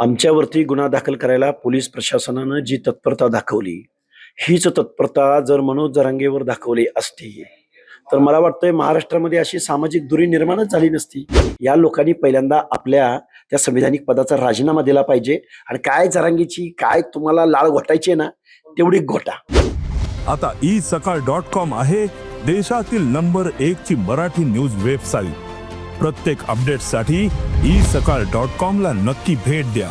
आमच्यावरती गुन्हा दाखल करायला पोलीस प्रशासनानं जी तत्परता दाखवली हीच तत्परता जर मनोज जरांगेवर दाखवली असती तर मला वाटतंय महाराष्ट्रामध्ये अशी सामाजिक दुरी निर्माणच झाली नसती. या लोकांनी पहिल्यांदा आपल्या त्या संविधानिक पदाचा राजीनामा दिला पाहिजे आणि काय जरांगीची काय तुम्हाला लाळ घोटायची आहे ना तेवढी घोटा. आता ई सकाळ डॉट कॉम आहे देशातील नंबर एक ची मराठी न्यूज वेबसाईट. प्रत्येक अपडेटसाठी ई सकाळ डॉट कॉम ला नक्की भेट द्या.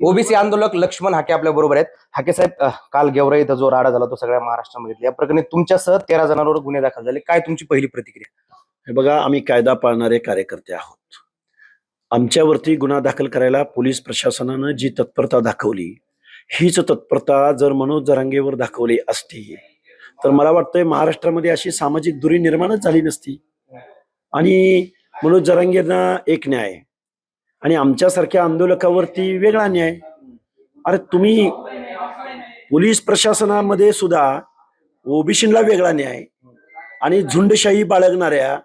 ओबीसी आंदोलक लक्ष्मण हाके आपल्या बरोबर आहेत. हाके साहेब काल गेवरा इथं जो राडा झाला तो सगळ्या महाराष्ट्रामध्ये या प्रकरणी तुमच्यासह तेरा जणांवर गुन्हे दाखल झाले. काय तुमची पहिली प्रतिक्रिया? हे बघा आम्ही कायदा पाळणारे कार्यकर्ते आहोत. आमच्यावरती गुन्हा दाखल करायला पोलीस प्रशासनानं जी तत्परता दाखवली हीच तत्परता जर मनोज जरांगेवर दाखवली असती तर मला वाटतंय महाराष्ट्रामध्ये अशी सामाजिक दुरी निर्माणच झाली नसती. आणि मनोज जरांगीरना एक न्याय. आणि आमच्यासारख्या आंदोलकावरती वेगळा न्याय. अरे तुम्ही पोलीस प्रशासनामध्ये सुद्धा ओबीसीला वेगळा न्याय आणि झुंडशाही बाळगणाऱ्या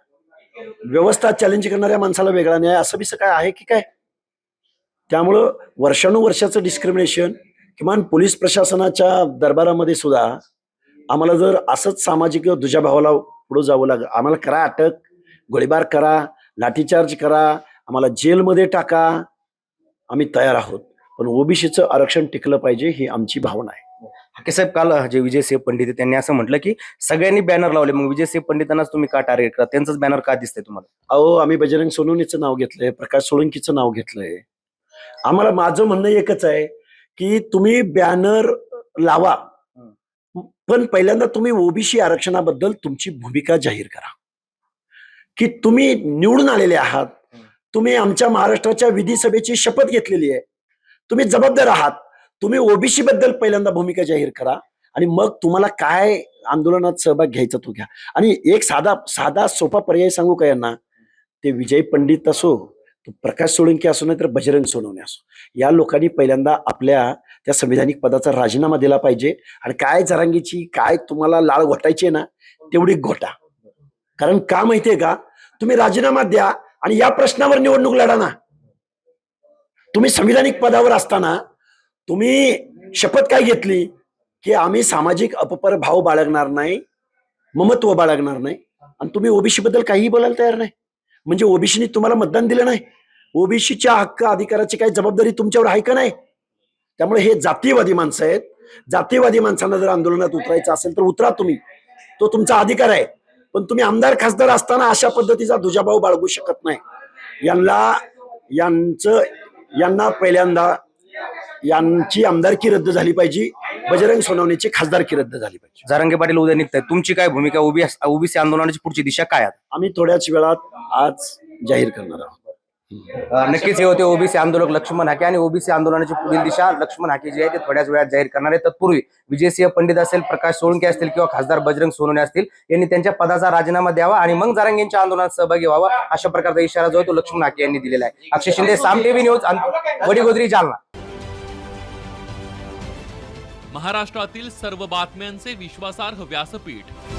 व्यवस्था चॅलेंज करणाऱ्या माणसाला वेगळा न्याय असं बीस काय आहे की काय? त्यामुळं वर्षानुवर्षाचं डिस्क्रिमिनेशन किमान पोलीस प्रशासनाच्या दरबारामध्ये सुद्धा आम्हाला जर असंच सामाजिक दुजाभावाला पुढे जावं लागलं आम्हाला करा अटक. गोळीबार करा लाठीचार्ज करा आम्हाला जेलमध्ये टाका. आम्ही तयार आहोत. पण ओबीसीचं आरक्षण टिकलं पाहिजे ही आमची भावना आहे. हाके साहेब काल जे विजय सेफ पंडित त्यांनी असं म्हटलं की सगळ्यांनी बॅनर लावले. मग विजय सेफ पंडितांनाच तुम्ही का टार्गेट करा? त्यांचंच बॅनर का दिसतंय तुम्हाला? अहो आम्ही बजरंग सोनवणेचं नाव घेतलंय प्रकाश सोळंकीचं नाव घेतलंय. आम्हाला माझं म्हणणं एकच आहे की तुम्ही बॅनर लावा. पण पहिल्यांदा तुम्ही ओबीसी आरक्षणाबद्दल तुमची भूमिका जाहीर करा. की तुम्ही निवडून आलेले आहात. तुम्ही आमच्या महाराष्ट्राच्या विधिसभेची शपथ घेतलेली आहे. तुम्ही जबाबदार आहात. तुम्ही ओबीसी बद्दल पहिल्यांदा भूमिका जाहीर करा आणि मग तुम्हाला काय आंदोलनात सहभाग घ्यायचा तो घ्या. आणि एक साधा साधा सोपा पर्याय सांगू का यांना? ते विजय पंडित असो तो प्रकाश सोळंकी असो नाही तर बजरंग सोनवणे असो. या लोकांनी पहिल्यांदा आपल्या त्या संविधानिक पदाचा राजीनामा दिला पाहिजे. आणि काय जरांगीची काय तुम्हाला लाळ घोटायची ना तेवढी घोटा. कारण का माहितीये का? तुम्ही राजीनामा द्या आणि या प्रश्नावर निवडणूक लढा ना. तुम्ही संविधानिक पदावर असताना तुम्ही शपथ काय घेतली? की आम्ही सामाजिक अपपर भाव बाळगणार नाही ममत्व बाळगणार नाही. आणि तुम्ही ओबीसी बद्दल काहीही बोलायला तयार नाही. म्हणजे ओबीसीनी तुम्हाला मतदान दिलं नाही. ओबीसीच्या हक्क अधिकाराची काही जबाबदारी तुमच्यावर आहे का नाही? त्यामुळे हे जातीयवादी माणसं आहेत. जातीयवादी माणसांना जर आंदोलनात उतरायचं असेल तर उतरा तुम्ही. तो तुमचा अधिकार आहे. पण तुम्ही आमदार खासदार असताना अशा पद्धतीचा दुजाभाव बाळगू शकत नाही. यांना यांचं यांना पहिल्यांदा यांची आमदारकी रद्द झाली पाहिजे बजरंग सोनवणेची खासदारकी रद्द झाली पाहिजे. जारंगे पाटील उद्या निघताय तुमची काय भूमिका? ओबी ओबीसी आंदोलनाची पुढची दिशा काय आहे? आम्ही थोड्याच वेळात आज जाहीर करणार आहोत. नक्कीच हे होते ओबीसी आंदोलक लक्ष्मण हाके आणि ओबीसी आंदोलनाची पुढील दिशा लक्ष्मण हाके जे आहे ते थोड्याच वेळात जाहीर करणार आहे. तत्पूर्वी विजयसिंह पंडित असेल प्रकाश सोळंके असतील किंवा खासदार बजरंग सोनवणे असतील यांनी त्यांच्या पदाचा राजीनामा द्यावा आणि मग जारंग यांच्या आंदोलनात सहभागी व्हावा अशा प्रकारचा इशारा जो आहे तो लक्ष्मण हाके यांनी दिलेला आहे. Akshay Shinde Saam TV news Vadigodri Jalna. महाराष्ट्रातील सर्व बातम्यांचे विश्वासार्ह व्यासपीठ